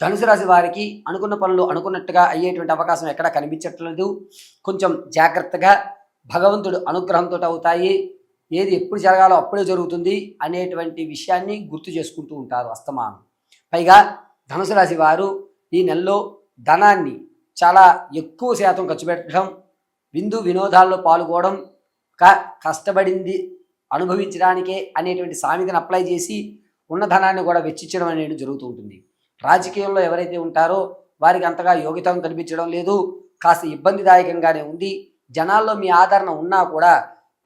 ధనుసు రాశి వారికి అనుకున్న పనులు అనుకున్నట్టుగా అయ్యేటువంటి అవకాశం ఎక్కడా కనిపించట్లేదు. కొంచెం జాగ్రత్తగా భగవంతుడు అనుగ్రహంతో అవుతాయి. ఏది ఎప్పుడు జరగాలో అప్పుడే జరుగుతుంది అనేటువంటి విషయాన్ని గుర్తు చేసుకుంటూ ఉంటారు అస్తమానం. పైగా ధనుసు రాశి వారు ఈ నెలలో ధనాన్ని చాలా ఎక్కువ శాతం ఖర్చు పెట్టడం విందు వినోదాల్లో పాల్గొనడం క కష్టపడింది అనుభవించడానికే అనేటువంటి సామెతను అప్లై చేసి ఉన్న ధనాన్ని కూడా వెచ్చించడం అనేది జరుగుతూ ఉంటుంది. రాజకీయంలో ఎవరైతే ఉంటారో వారికి అంతగా యోగ్యతను కనిపించడం లేదు. కాస్త ఇబ్బందిదాయకంగానే ఉంది. జనాల్లో మీ ఆదరణ ఉన్నా కూడా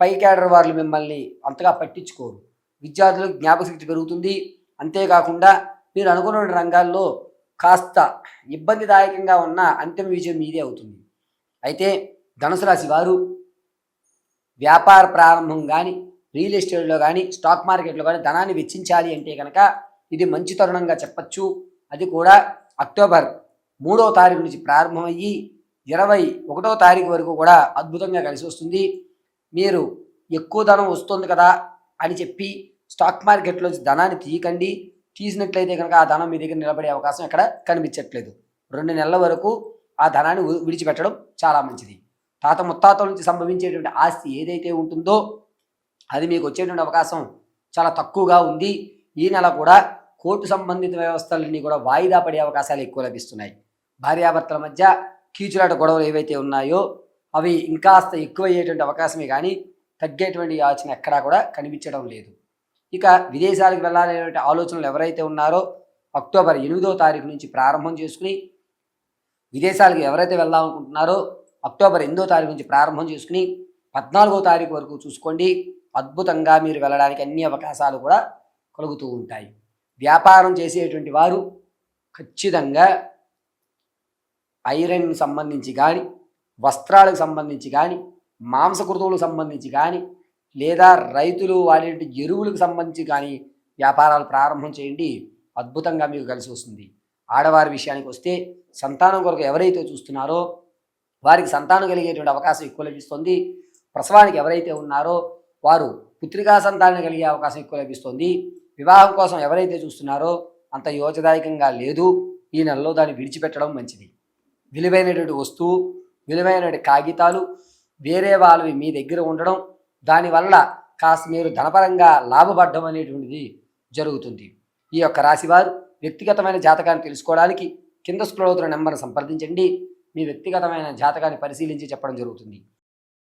పై క్యాడర్ వాళ్ళు మిమ్మల్ని అంతగా పట్టించుకోరు. విద్యార్థులకు జ్ఞాపకశక్తి పెరుగుతుంది. అంతేకాకుండా మీరు అనుకున్న రంగాల్లో కాస్త ఇబ్బందిదాయకంగా ఉన్న అంతిమ విజయం మీదే అవుతుంది. అయితే ధనుసు రాశి వారు వ్యాపార ప్రారంభం కానీ రియల్ ఎస్టేట్లో కానీ స్టాక్ మార్కెట్లో కానీ ధనాన్ని వెచ్చించాలి అంటే కనుక ఇది మంచి తరుణంగా చెప్పచ్చు. అది కూడా అక్టోబర్ మూడవ తారీఖు నుంచి ప్రారంభమయ్యి ఇరవై ఒకటో తారీఖు వరకు కూడా అద్భుతంగా కలిసి వస్తుంది. మీరు ఎక్కువ ధనం వస్తుంది కదా అని చెప్పి స్టాక్ మార్కెట్లో ధనాన్ని తీయకండి. తీసినట్లయితే కనుక ఆ ధనం మీ దగ్గర నిలబడే అవకాశం ఎక్కడ కనిపించట్లేదు. రెండు నెలల వరకు ఆ ధనాన్ని విడిచిపెట్టడం చాలా మంచిది. తాత ముత్తాతల నుంచి సంభవించేటువంటి ఆస్తి ఏదైతే ఉంటుందో అది మీకు వచ్చేటువంటి అవకాశం చాలా తక్కువగా ఉంది. ఈ నెల కూడా కోర్టు సంబంధిత వ్యవస్థలన్నీ కూడా వాయిదా పడే అవకాశాలు ఎక్కువ లభిస్తున్నాయి. భార్యాభర్తల మధ్య కీచులాట గొడవలు ఏవైతే ఉన్నాయో అవి ఇంకాస్త ఎక్కువయ్యేటువంటి అవకాశమే కానీ తగ్గేటువంటి ఆలోచన ఎక్కడా కూడా కనిపించడం లేదు. ఇక విదేశాలకు వెళ్ళాలనేటువంటి ఆలోచనలు ఎవరైతే ఉన్నారో అక్టోబర్ ఎనిమిదో తారీఖు నుంచి ప్రారంభం చేసుకుని విదేశాలకు ఎవరైతే వెళ్దామనుకుంటున్నారో అక్టోబర్ ఎనిమిదో తారీఖు నుంచి ప్రారంభం చేసుకుని పద్నాలుగో తారీఖు వరకు చూసుకోండి. అద్భుతంగా మీరు వెళ్ళడానికి అన్ని అవకాశాలు కూడా కలుగుతూ ఉంటాయి. వ్యాపారం చేసేటువంటి వారు ఖచ్చితంగా ఐరన్ సంబంధించి కానీ వస్త్రాలకు సంబంధించి కానీ మాంసకృతువులకు సంబంధించి కానీ లేదా రైతులు వాడే ఎరువులకు సంబంధించి కానీ వ్యాపారాలు ప్రారంభం చేయండి. అద్భుతంగా మీకు కలిసి వస్తుంది. ఆడవారి విషయానికి వస్తే సంతానం కొరకు ఎవరైతే చూస్తున్నారో వారికి సంతానం కలిగేటువంటి అవకాశం ఎక్కువ లభిస్తుంది. ప్రసవానికి ఎవరైతే ఉన్నారో వారు పుత్రికా సంతానం కలిగే అవకాశం ఎక్కువ లభిస్తుంది. వివాహం కోసం ఎవరైతే చూస్తున్నారో అంత యోచదాయకంగా లేదు. ఈ నెలలో దాన్ని విడిచిపెట్టడం మంచిది. విలువైనటువంటి వస్తువు విలువైనటువంటి కాగితాలు వేరే వాళ్ళవి మీ దగ్గర ఉండడం దానివల్ల కాస్త మీరు ధనపరంగా లాభపడడం అనేటువంటిది జరుగుతుంది. ఈ యొక్క రాశివారు వ్యక్తిగతమైన జాతకాన్ని తెలుసుకోవడానికి కింద స్క్రోల్ అవుతున్న నెంబర్ను సంప్రదించండి. మీ వ్యక్తిగతమైన జాతకాన్ని పరిశీలించి చెప్పడం జరుగుతుంది.